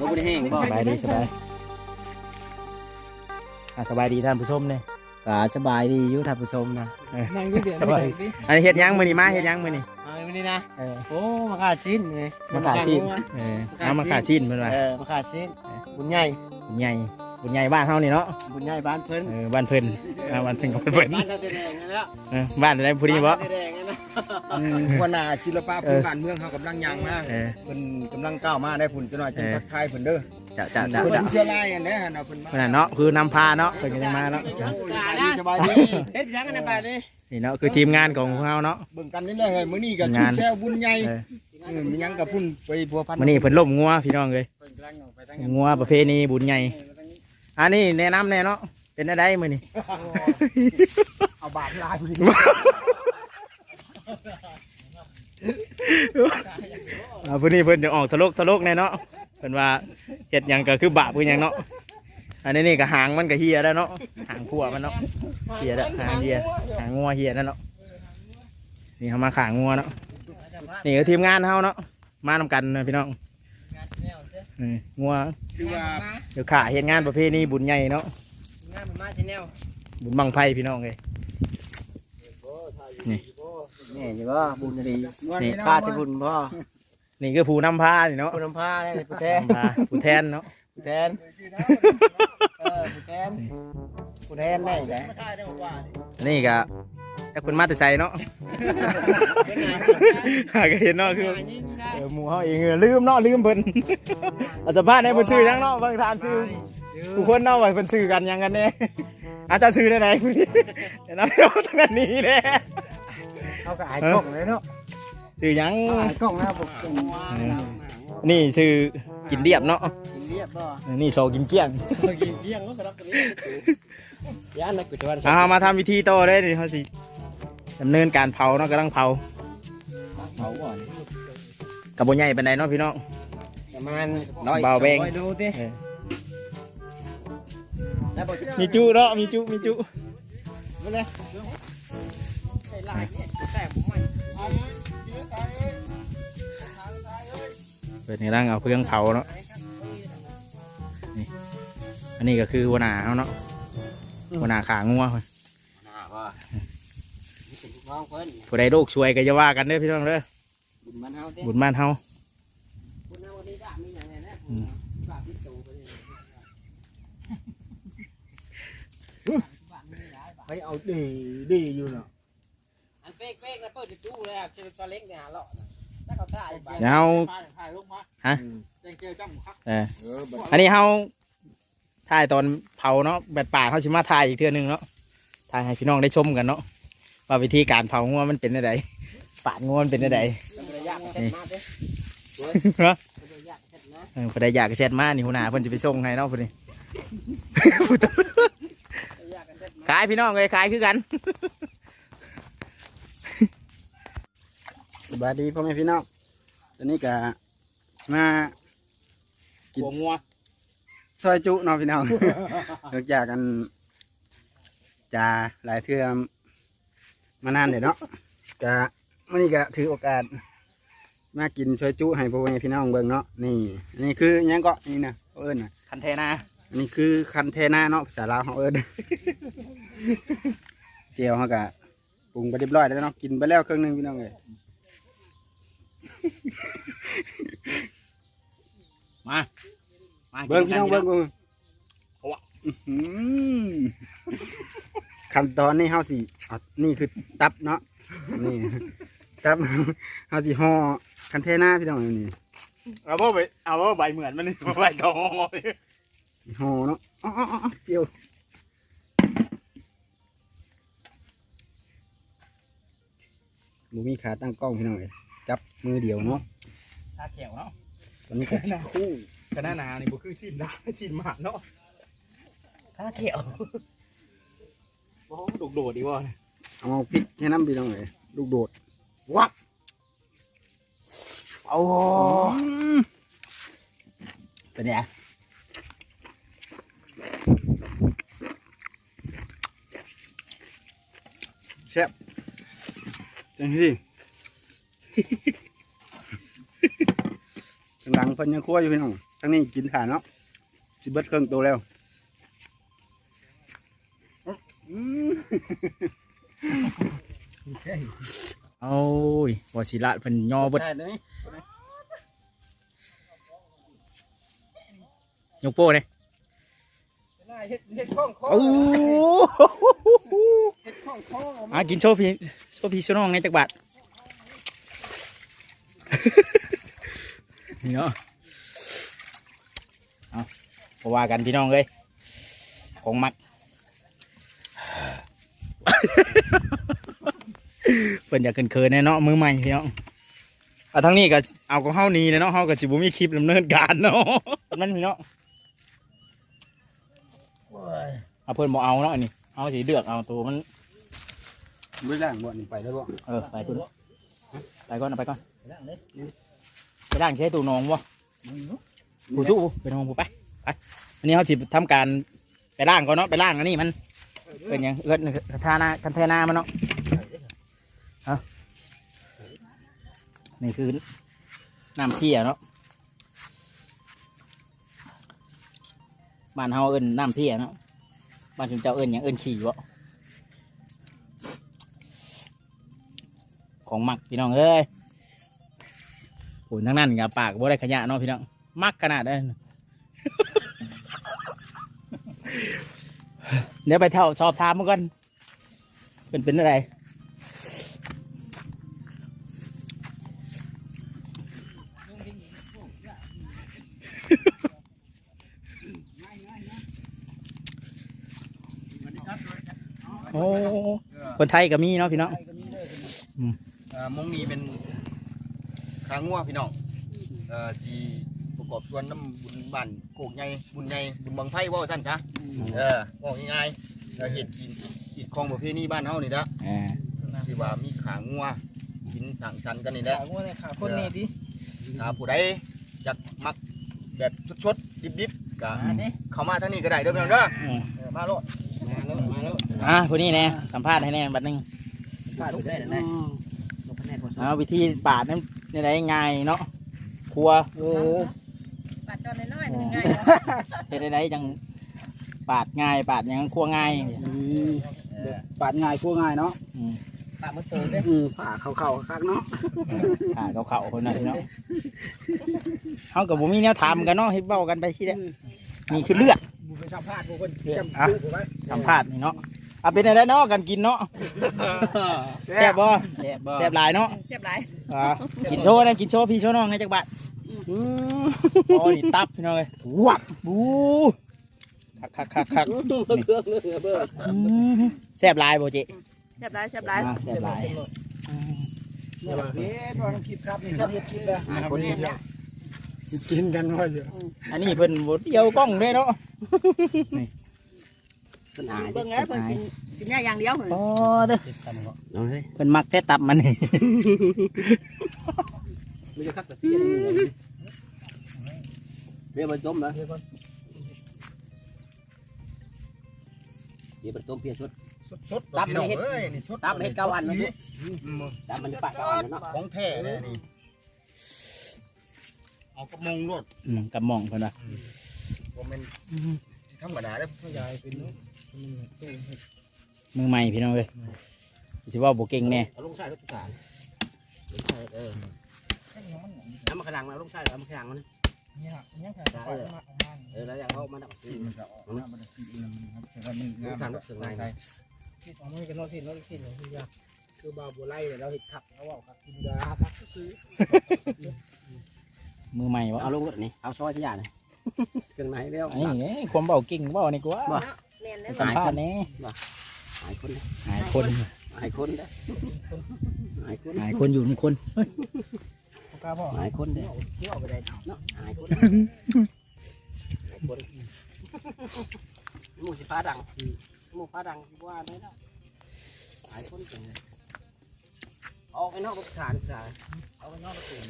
บ่บ่ได้แห้งบ่สบายดีสบายอะสบายดีท่านผู้ชมเนี่ยก็สบายดีอยู่ท่านผู้ชมนะนั่งอยู่เดี๋ยวสบายอันนี้เฮ็ดหยังมื้อนี้มาเฮ็ดหยังมื้อนี้เอาวันนี้นะเออโอ้มาขาดชิ้นไงมาขาดชิ้นเออเอามาขาดชิ้นเพิ่นว่าเออมาขาดชิ้นบุญใหญ่บุญใหญ่บุญใหญ่บ้านเฮานี่เนาะบุญใหญ่บ้านเพิ่นเออบ้านเพิ่นอ่าบ้านเพิ่นก็เพิ่นบ้านเราจะแดงกันแล้วเออบ้านอะไรผู้นี้บ่บ้านเราจะแดง กันนะวันน่ะศิลปะพื้นบ้านเมืองเขากำลังยังมาเออ เพิ่นกำลังก้าวมาได้ผุนจะหน่อยจังเออทักทายเพิ่นเด้อจะจะจะเพิ่นจะเชื่อลายอันนี้หั่นน่ะเพิ่นมาเพิ่นน่ะเนาะคือนำพาเนาะเพิ่นก็ยังมาเนาะสบายดีเฮ็ดยังกันในบ้านนี่นี่เนาะคือทีมงานของพวกเราเนาะ เบิ่งกันนี่แหละเฮ้ยมื้อนี้ก็งานชุดแซวบุญใหญ่เออเออมีหยังกับพุ่นไปพัวพันมื้อนี้เพิ่นล่มงัวพี่น้องเอ้ยงัวประเพณีบุญใหญ่อันนี้แนะนำแน่เนาะเป็นอะไรมื้อนี้เอาบาทลายพุ่น อ่าผู้นี้เพิ่นจะออกทะลกทะลกแน่เนาะเพิ่นว่าเฮ็ดหยังก็คือบาปคือหยังเนาะอันนี้นี่ก็หางมันก็เฮียแล้วเนาะหางพัวมันเนาะเฮียแล้วหางเฮียหางงัวเฮียนั่นเนาะนี่เขามาขางงัวเนาะนี่ก็ทีมงานเฮาเนาะมานำกันนะพี่น้องเอองัวคือว่าเดี๋ยวขาเฮ็ดงานประเพณีบุญใหญ่เนาะงานมาชแนลบุญบังไฟพี่น้องเลยนี่ อยู่ว่าบุญดีนี่ข้าจะบุญพ่อนี่คือผู้นำพานี่เนาะบุญน้ำผ้าได้ผู้แทนนำพาผู้แทนเนาะผู้แทนเออผู้แทนผู้แทนได้ไหมนี่ก็ถ้าคุณมาแต่ใจเนาะเป็นไงหาก็เห็นเนาะคือยิ่งได้เออหมู่เฮาเองเออลืมเนาะลืมเพิ่นอาจจะพลาดในเพิ่นชื่อหยังเนาะบางทานชื่อผู้คนเนาะว่าเพิ่นชื่อกันหยังกันแน่อาจารย์ชื่อได้ไหนผู้นี้เดี๋ยวนะเดี๋ยวทางนั้นนี้แหละ เขาก็อายกล้องเลยเนาะชื่อหยังอายกล้องนะผมนี่ชื่อกินเรียบเนาะกินเรียบบ่นี่โซกินเกลี้ยงกินเที่ยงก็กระดับกระดิ่งย่านนักกุศลเอามาทำวิธีโตได้ดิเขาสิดำเนินการเผาเนาะกำลังเผาเผาก่อนกับบใหญ่เป็นไดเนาะพี่น้องประมาณร้อยเบาแบงร้อยดูดิเออแล้วบอกมีจุเนาะมีจุมีจุใส่ลายเนี่ยแต่ผมไม่เปิดในร่างเอาเพื่องเผาเนาะนี่อันนี้ก็คือหัวหน้าเขาเนาะหัวหน้าขางัวเพิ่นหน้าว่านี่เป็นลูกน้องเพิ่นผู้ใดโรคช่วยก็จะว่ากันเด้อพี่น้องเด้อบุญมันเฮาเด้บุญบ้านเฮาบุญเฮาวันนี้ด่ามีอย่างไรนะอืมด่าพิสูจน์ไปเลยไปเอาดีดีอยู่เนาะ จะจู้เลยอะเจอชอเล็กเนี่ยหาเลาะนะถ้าเขาถ่ายไปเดี๋ยวเฮาถ่ายลงมาฮะแจ้งเจ้าจ้ำคักเออเออบัดอันนี้เฮาถ่ายตอนเผาเนาะแบบป่าเขาสิมาถ่ายอีกเทื่อหนึงเนาะถ่ายให้พี่น้องได้ชมกันเนาะว่าวิธีการเผางัวมันเป็นยังไงปาดงัวมันเป็นยังไงแล้วมันระยะเสร็จมาเด้เนาะมันระยะเสร็จนะเออผู้ใดอยากแชทมานี่หัวหน้าเพิ่นจะไปส่งให้เนาะพุ่นนี่ระยะกันเสร็จมาขายพี่น้องเลยขายคือกัน สบายดีพ่อแม่พี่น้องตอนนี้ก็มากินหัวงัวซอยจุเนาะพี่น้อง หลังจากกันจาหลายเทื่อมานานเดี๋ยวเนาะก็มื่อนี้ก็ถือโอกาส มากินซอยจุให้พ่อแม่พี่น้องเบิ่งเนาะนี่อันนี้คือหยังก็นี่นะเขาเอิ้นนะคันเทนาอันนี้คือคันเทน่าเนาะภาษาลาวเขาเอิ้นเจียวเขาก็ปรุงไปเรียบร้อยแล้วเนาะกินไปแล้วครึ่งหนึงพี่น้องเลย มา มาเบิ่งพี่น้องเบิ่งเบิ่งเพราะว่าอื้อหือขั้นตอนนี้เฮาสิอะนี่คือตับเนาะ นี่ ตับ เฮาสิห่อคันเทน่าพี่น้องนี่เอาว่าไปเอาว่าใบเหมือนมันนี่ใบทองห่อเนาะอ๋ออ๋ออ๋อเจียวบ่มีขาตั้งกล้องพี่น้องเลย จับมือเดียวเนาะตาเขียวเนาะตอนนี้ก็คู่กระนาหนานี่บ่คือสิ้นดาสิ้นหมาเนาะตาเขียวบ่ดุกโดดดีวะเอามาพริกแค่น้ำพี่น้องเลยลูกโดดวับโอ้เป็นไงแซ่บจังที่ ข้างหลังเพิ่นยังคั่วอยู่พี่น้องทั้งนี้กินถ่านเนาะสิเบิดเครื่องตัวแล้วอืมโอ้ยบ่สิละเพิ่นย่อเบิดได้เลยยกโป้เลยเฮ็ดเฮ็ดข้องคอโอ้เฮ็ดข้องคออากินโชว์พี่โชว์พี่โชว์น้องในจักบาท นี่เนาะเอาพอว่ากันพี่น้องเลยของมักเพิ่นอยากเคินๆแน่เนาะมือใหม่พี่น้องเอาทั้งนี้ก็เอาของเฮานี้เนาะเฮาก็สิบ่มีคลิปดำเนินการเนาะมันพี่เนาะเอาเพิ่นบ่เอาเนาะอันนี้เอาสิเลือกเอาตัวมันไม่ล่างบ่นี่ไปแล้วบ่เออไปคุณไปก่อนเอาไปก่อน ไปล้างใช้ตู้นองวะผู้ตู้ไปนองผู้ไปไปอันนี้เขาจิทำการไปล้างก่อนเนาะไปล้างอันนี้มันเป็นหยังเอื้อนทาหนาคันเทนามันเนาะเอานี่คือน้ำเที่ยเนาะบ้านเฮาเอิ้นน้ำเที่ยเนาะบ้านชุมเจ้าเอิ้นหยังเอิ้นขี่วะของมักพี่น้องเอ้ย โหทั้งนั้นกับปากบ่ได้ขยะเนาะพี่น้องมักขนาดนั้นเดี๋ยวไปเท่าสอบถามมันก่อนเป็นเป็นอะไรโอ้คนไทยก็มีเนาะพี่น้องอ่ามงนี้เป็น ขางัวพี่น้องเอ่อที่ประกอบส่วนน้ำบุญบ้านโกกใหญ่บุญใหญ่บุญบังไพ่ว่าสั้นจ้ะเออบอกง่ายๆเออเห็ดกินอิดของประเพณีบ้านเฮานี่ละอ่าที่ว่ามีขางัวกินสังสรรค์กันนี่แหละ ขางัวเนี่ยขาคนนี่ดิถ้าผู้ใดอยากมักแบบชดๆดิบๆก็เข้ามาทางนี้ก็ได้เด้อพี่น้องเด้ออืมเออมาโลดมาแล้วมาแล้วอะคนนี้แน่สัมภาษณ์ให้แน่บัดนึงพาดไปได้ได้ลงคะแนนพอเอาวิธีปาดนั้น ในไรง่ายเนาะครัวโอ้ปัดตอนน้อยๆมันยังไงวะเฮ็ดได้จังปาดง่ายปาดหยังครัวง่ายปาดง่ายคั่วง่ายเนาะอืมปากมันโตเด้อือผ่าเข้าๆคักเนาะขาเขาเขาคนนั้นเนาะเฮากับบ่มีแนวถามกันเนาะเฮ็ดเว้ากันไปสิเด้อนี่คือเลือดบุไปสัมภาษณ์บุคนอะสัมภาษณ์นี่เนาะ เอาเป็นอะไรเนาะกันกินเนาะแซ่บบ่แซ่บบ่แซ่บหลายเนาะเสียบหลายอ่ากินโชว์นะกินโชว์พี่โชว์น้องไงจักบาทโอ้ยตับพี่น้องเลยวับบูคักคักคักคักเครื่องเครื่องเนื้อเบิ่งอืมแซ่บหลายบ่เจ๊เสียบหลายเสียบหลายอ่าแซ่บหลายอืมเนี่ยเฮ็ดว่าคลิปครับนี่ครับเฮ็ดคลิปแล้วอ่าคนนี้กินกันว่าอยู่อันนี้เพิ่นบ่เดียวกล้องเด้เนาะ ปัญหาเบิ่งแล้วเพิ่นกินกินยาอย่างเดียวเหรอโอ้เด้อน้องเฮ้ยเพิ่นมักแต่ตับมันนี่มันจะคักแต่เสียเรียบร้อยต้มนะเดี๋ยวไปต้มเพียชุดสดๆพี่น้องเอ้ยนี่สดตำเฮ็ดเก้าอันเนาะอืมตามมันปากเก้าอันเนาะของแท้เลยนี่เอากระมงรวดอืมกับหม่องเพิ่นว่าบ่แม่นธรรมดาเด้อผู้ใหญ่เป็น มือใหม่พี่น้องเอ้ยสิว่าบ่เก่งแน่เอาลงใส่รถตุ๊กตาลงใส่เออน้ำมันขลังมาลงใส่เอามันขลังมันเออเออแล้วอย่างเขามันดับลงทางรถถึงไหนคิดของมันก็นอนสินอนสินคือยากคือบาบัวไล่เนี่ยเราเห็ดขับเราบอกครับกินยาครับก็คือมือใหม่บ่เอาลงรถนี่เอาซอยที่ยาเลยเครื่องไหนเร็วอันนี้ไงความเว้าเก่งเว้านี่กว่า บ่เนียนเลยสัมภาษณ์แน่หายคนหายคนหายคนเด้หายคนหายคนอยู่ทุกคนกล้าบอกหายคนเด้เที่ยวไปได้เนาะหายคนหายคนหมูสิฟ้าดังหมูฟ้าดังว่าได้แล้วหายคนจังเลยออกไปนอกรถขานสายเอาไปนอกรถตื่น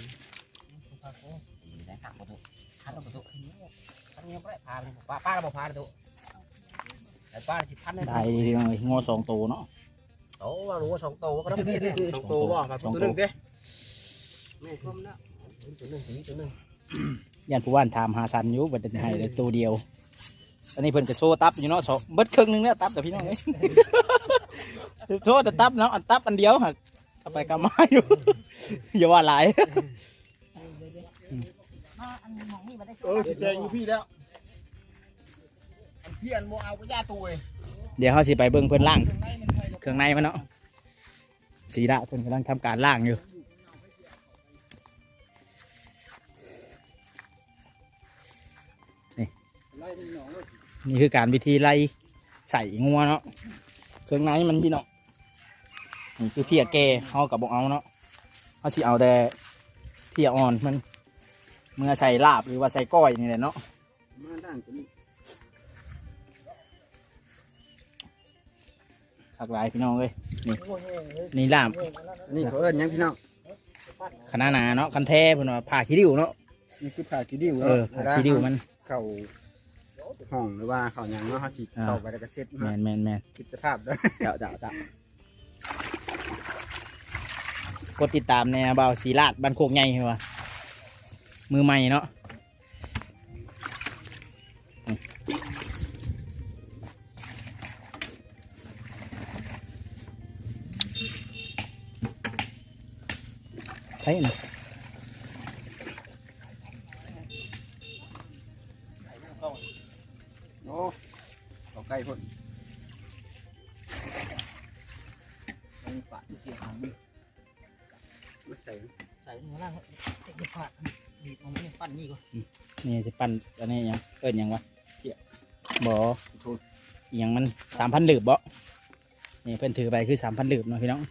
ได้ขับประตูขับประตูขับเงี้ยไปพาป้าป้าเราบอกพาประตู แต่ป้าสิพันได้ได้ดีพี่น้องเอ้ยงอสองตัวเนาะโอ้ว่ารู้ว่าสองตัวก็ต้องสองตัวว่าครับตัวหนึ่งเด้แม่คมนะตัวหนึ่งตัวนี้ตัวหนึ่งยันผู้ว่านถามหาสันอยู่บัดนี้ให้ได้ตัวเดียว อันนี้เพิ่นก็โซ่ตับอยู่เนาะสองเบิดครึ่งหนึงเนี่ยตับแต่พี่น้องเอ้ย โซ่แต่ตับเนาะอันตับอันเดียวหักกลับไปกลับมาอยู่ อย่าว่าหลาย มาอันหมองนี่มาได้เออสิแดงอยู่พี่แล้ว อันพี่อันโมเอาก็ย่าตัวเดี๋ยวเขาสิไปเบิ่งเพิ่นล่าง เครื่องในมันเนาะสีดาเพิ่นกำลังทำการล่างอยู่นี่คือการวิธีไล่ใส่งัวเนาะเครื่องในมันพี่เนาะนี่คือเพียแก่เขากับบอกเอาเนาะเขาสิเอาแต่เพียอ่อนมัน เมื่อใส่ลาบหรือว่าใส่ก้อยนี่แหละเนาะ มาด้านตัวนี้หลากหลายพี่น้องเลยนี่นี่ลาบนี่เขาเอิ้นหยังพี่น้องขนาดหนาเนาะคันแท้เพิ่นว่าผ่าขี้ริ้วเนาะนี่คือผ้ากีดิวเออผ่าขี้ริ้วมันเข้าห้องหรือว่าเข้าหยังเนาะเขาจิอ่าเข้าไปแล้วก็เซ็ตแมมานแมนแมนคิดสภาพด้วยเจ้าเจ้าเจ้ากดติดตามในเบาสีลาดบันโคกใหญ่เหรอวะมือใหม่เนาะ ใช่นะโอ้เข้าใกล้คนปะเกี่ยวหางมาใส่ใส่หัวล่างเด็กปะบีบมันไม่ปั้นนี่ก่อนนี่จะปั้นอันนี้หยังเอิ้นหยังวะบ่อหยังมันสามพันหลืบบ่นี่เพิ่นถือไปคือสามพันหลืบเนาะพี่น้อง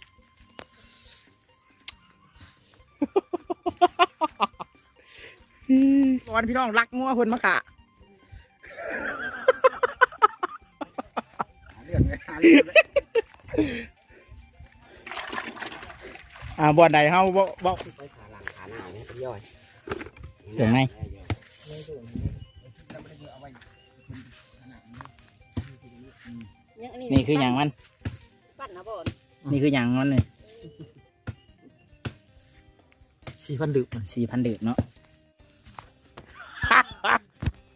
วันพี่น้องรักงัวเพิ่นมาขะหาเรื่องเลยหาเรื่องเลยอ่าบ่อนใดเฮาบ่บ่ไปขาหลังขาหน้าเนี่ยเป็นย่อยเดี๋ยวไงนี่คืออย่างมันปั้นนะบ่อนนี่คืออย่างมัน นี่ สี่พันดึกสี่พันดื่มเนาะ